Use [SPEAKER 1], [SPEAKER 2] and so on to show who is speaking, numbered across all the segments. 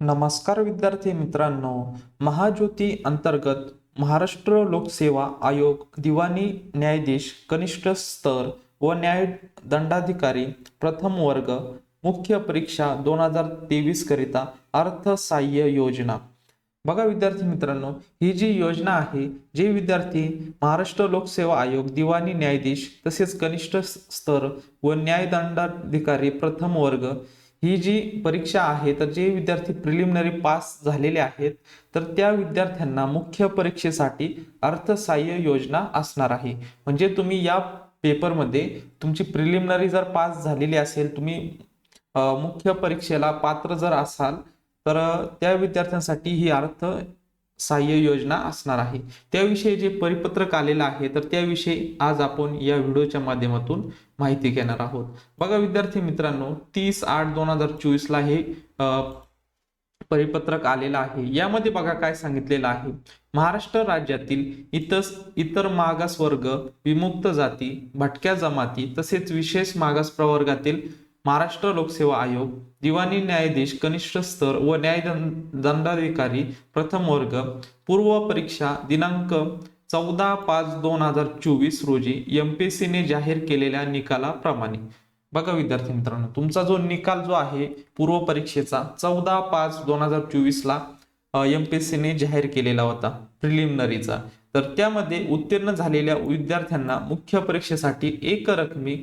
[SPEAKER 1] नमस्कार विद्यार्थी मित्रांनो महाज्योती अंतर्गत महाराष्ट्र लोकसेवा आयोग दिवाणी न्यायाधीश कनिष्ठ स्तर व न्याय दंडाधिकारी प्रथम वर्ग मुख्य परीक्षा दोन हजार तेवीस करिता अर्थसहाय्य योजना. बघा विद्यार्थी मित्रांनो ही जी योजना आहे जे विद्यार्थी महाराष्ट्र लोकसेवा आयोग दिवाणी न्यायाधीश तसेच कनिष्ठ स्तर व न्यायदंडाधिकारी प्रथम वर्ग ही जी परीक्षा आहे तर जे विद्यार्थी प्रिलिमिनरी पास झालेले आहेत तर त्या विद्यार्थ्यांना मुख्य परीक्षेसाठी अर्थसहाय्य योजना असणार आहे. म्हणजे तुम्ही या पेपरमध्ये तुमची प्रिलिमिनरी जर पास झालेली असेल तुम्ही मुख्य परीक्षेला पात्र जर असाल तर त्या विद्यार्थ्यांसाठी ही अर्थ सहाय्य योजना असणार आहे. त्याविषयी जे परिपत्रक आलेलं आहे तर त्याविषयी आज आपण या व्हिडिओच्या माध्यमातून माहिती घेणार आहोत. बघा विद्यार्थी मित्रांनो तीस आठ दोन हजार चोवीसला हे परिपत्रक आलेलं आहे. यामध्ये बघा काय सांगितलेलं आहे. महाराष्ट्र राज्यातील इतर इतर मागास वर्ग विमुक्त जाती भटक्या जमाती तसेच विशेष मागास प्रवर्गातील महाराष्ट्र लोकसेवा आयोग दिवाणी न्यायाधीश कनिष्ठ स्तर व न्याय दंडाधिकारी प्रथम वर्ग पूर्व परीक्षा दिनांक चौदा पाच दोन हजार चोवीस रोजी एमपीएससीने जाहीर केलेल्या निकालाप्रमाणे. बघा विद्यार्थी मित्रांनो तुमचा जो निकाल जो आहे पूर्व परीक्षेचा चौदा पाच दोन हजार चोवीस ला एमपीएससीने जाहीर केलेला होता प्रिलिमिनरीचा तर त्यामध्ये उत्तीर्ण झालेल्या विद्यार्थ्यांना मुख्य परीक्षेसाठी एक रकमी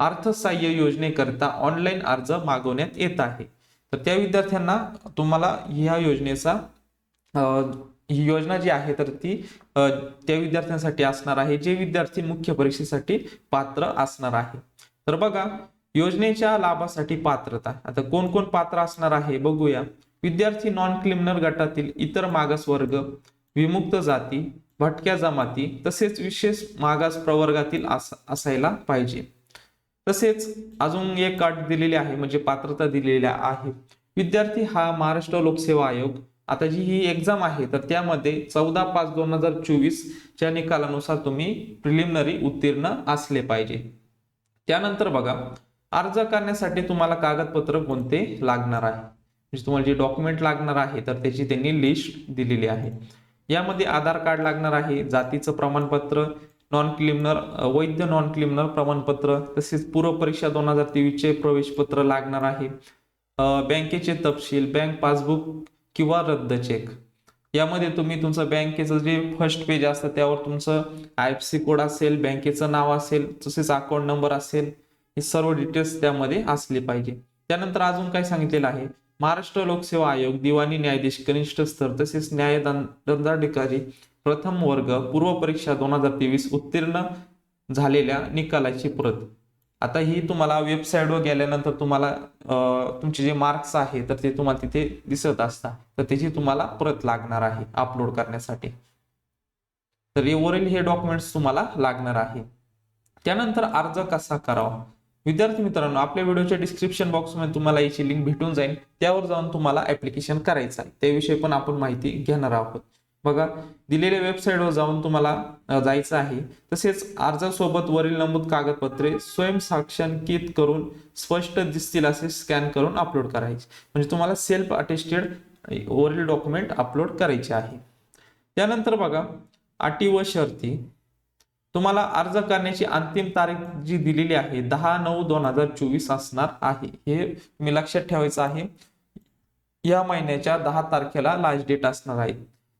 [SPEAKER 1] अर्थसहाय्य योजनेकरता ऑनलाईन अर्ज मागवण्यात येत आहे. तर त्या विद्यार्थ्यांना तुम्हाला ह्या योजनेचा ही योजना जी आहे तर ती त्या विद्यार्थ्यांसाठी असणार आहे जे विद्यार्थी मुख्य परीक्षेसाठी पात्र असणार आहे. तर बघा योजनेच्या लाभासाठी पात्रता. आता कोण कोण पात्र असणार आहे बघूया. विद्यार्थी नॉन क्रिमिनल गटातील इतर मागास वर्ग विमुक्त जाती भटक्या जमाती तसेच विशेष मागास प्रवर्गातील असायला पाहिजे. तसेच अजून एक अट दिलेली आहे म्हणजे पात्रता दिलेली आहे. विद्यार्थी हा महाराष्ट्र लोकसेवा आयोग. आता जी ही एक्झाम आहे तर त्यामध्ये चौदा पाच दोन हजार चोवीस च्या निकालानुसार तुम्ही प्रिलिमिनरी उत्तीर्ण असले पाहिजे. त्यानंतर बघा अर्ज करण्यासाठी तुम्हाला कागदपत्र कोणते लागणार आहे? म्हणजे तुम्हाला जे डॉक्युमेंट लागणार आहे तर त्याची त्यांनी लिस्ट दिलेली आहे. यामध्ये आधार कार्ड लागणार आहे जातीचं प्रमाणपत्र नॉन क्लिमनर वैध नॉन क्लिमनर प्रमाणपत्र तसेच पूर्व परीक्षा दोन हजार तेवीसचे प्रवेशपत्र लागणार आहे. बँकेचे तपशील बँक पासबुक किंवा रद्द चेक. यामध्ये तुम्ही तुमचं बँकेचं जे फर्स्ट पेज असतं त्यावर तुमचं आय एफ सी कोड असेल बँकेचं नाव असेल तसेच अकाउंट नंबर असेल हे सर्व डिटेल्स त्यामध्ये असले पाहिजे. त्यानंतर अजून काय सांगितलेलं आहे? महाराष्ट्र लोकसेवा आयोग दिवाणी न्यायाधीश कनिष्ठ स्तर तसेच न्याय दंडाधिकारी प्रथम वर्ग पूर्व परीक्षा दोन हजार तेवीस उत्तीर्ण झालेल्या निकालाची प्रत. आता ही तुम्हाला वेबसाईटवर गेल्यानंतर तुम्हाला तुमचे जे मार्क्स आहे तर ते तुम्हाला तिथे दिसत असतात तर त्याची तुम्हाला प्रत लागणार आहे अपलोड करण्यासाठी. तर हे वरील हे डॉक्युमेंट्स तुम्हाला लागणार आहे. त्यानंतर अर्ज कसा करावा? विद्यार्थी मित्रांनो आपल्या व्हिडिओच्या डिस्क्रिप्शन बॉक्समध्ये तुम्हाला याची लिंक भेटून जाईल. त्यावर जाऊन तुम्हाला ऍप्लिकेशन करायचं आहे. त्याविषयी पण आपण माहिती घेणार आहोत. बघा दिलेल्या वेबसाईटवर जाऊन तुम्हाला जायचं आहे. तसेच अर्जासोबत वरील नमूद कागदपत्रे स्वयंसाक्षांकित करून स्पष्ट दिसतील असे स्कॅन करून अपलोड करायचे. म्हणजे तुम्हाला सेल्फ अटेस्टेड वरील डॉक्युमेंट अपलोड करायचे आहे. त्यानंतर बघा अटी व शर्ती. तुम्हाला अर्ज करण्याची अंतिम तारीख जी दिलेली आहे दहा नऊ दोन हजार चोवीस असणार आहे. हे मी लक्षात ठेवायचं आहे. या महिन्याच्या दहा तारखेला लास्ट डेट असणार आहे.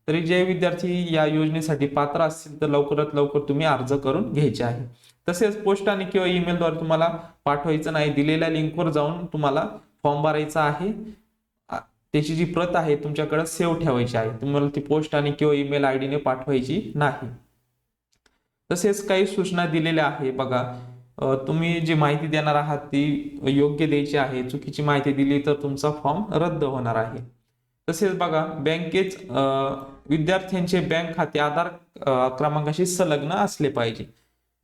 [SPEAKER 1] तरी जे विद्यार्थी या योजनेसाठी पात्र असतील तर लवकरात लवकर तुम्ही अर्ज करून घ्यायचे आहे. तसेच पोस्टाने किंवा ईमेलद्वारे तुम्हाला पाठवायचं नाही दिलेल्या लिंकवर जाऊन तुम्हाला फॉर्म भरायचा आहे. त्याची जी प्रत आहे तुमच्याकडे सेव्ह ठेवायची आहे. तुम्हाला ती पोस्ट आणि किंवा ईमेल आय डीने पाठवायची नाही. तसेच काही सूचना दिलेल्या आहे. बघा तुम्ही जी माहिती देणार आहात ती योग्य द्यायची आहे. चुकीची माहिती दिली तर तुमचा फॉर्म रद्द होणार आहे. तसेच बघा बँकेत विद्यार्थ्यांचे बँक खाते आधार क्रमांकाशी संलग्न असले पाहिजे.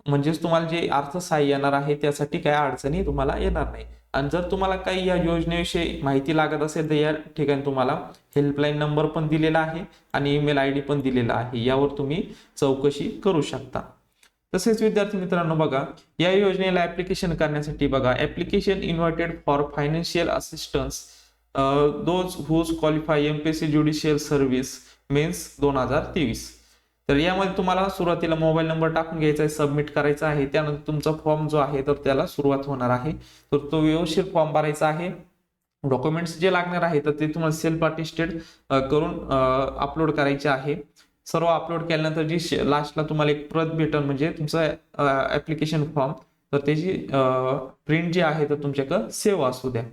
[SPEAKER 1] म्हणजेच तुम्हाला जे अर्थसहाय्य येणार आहे त्यासाठी काही अडचणी तुम्हाला येणार नाही. आणि जर तुम्हाला काही या योजनेविषयी माहिती लागत असेल तर या ठिकाणी तुम्हाला हेल्पलाईन नंबर पण दिलेला आहे आणि ईमेल आय डी पण दिलेला आहे. यावर तुम्ही चौकशी करू शकता. तसेच विद्यार्थी मित्रांनो बघा या योजनेला ऍप्लिकेशन करण्यासाठी बघा application invited for financial assistance those who qualify M P C judicial service mains दोन हजार तेवीस. तर यामध्ये तुम्हाला सुरुवातीला मोबाईल नंबर टाकून घ्यायचा आहे सबमिट करायचा आहे. त्यानंतर तुमचा फॉर्म जो आहे तर त्याला सुरुवात होणार आहे. तर तो व्यवस्थित फॉर्म भरायचा आहे. डॉक्युमेंट्स जे लागणार आहे तर ते तुम्हाला सेल्फ अटेस्टेड करून अपलोड करायचे आहे. सर्व अपलोड केल्यानंतर जी लास्टला तुम्हाला एक प्रत भेटल म्हणजे तुमचा ऍप्लिकेशन फॉर्म तर त्याची प्रिंट जी आहे तर तुमच्याकडं सेव्ह असू द्या.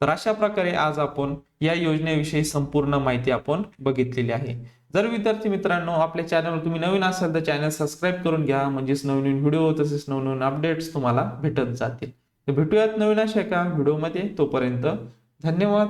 [SPEAKER 1] तर अशा प्रकारे आज आपण या योजनेविषयी संपूर्ण माहिती आपण बघितलेली आहे. जर विद्यार्थी मित्रांनो आपल्या चॅनलवर तुम्ही नवीन असाल तर चॅनल सबस्क्राईब करून घ्या. म्हणजेच नवीन व्हिडिओ तसेच नवनवीन अपडेट्स तुम्हाला भेटत जातील. भेटूयात नवीन अशा एका व्हिडिओमध्ये तोपर्यंत. धन्यवाद.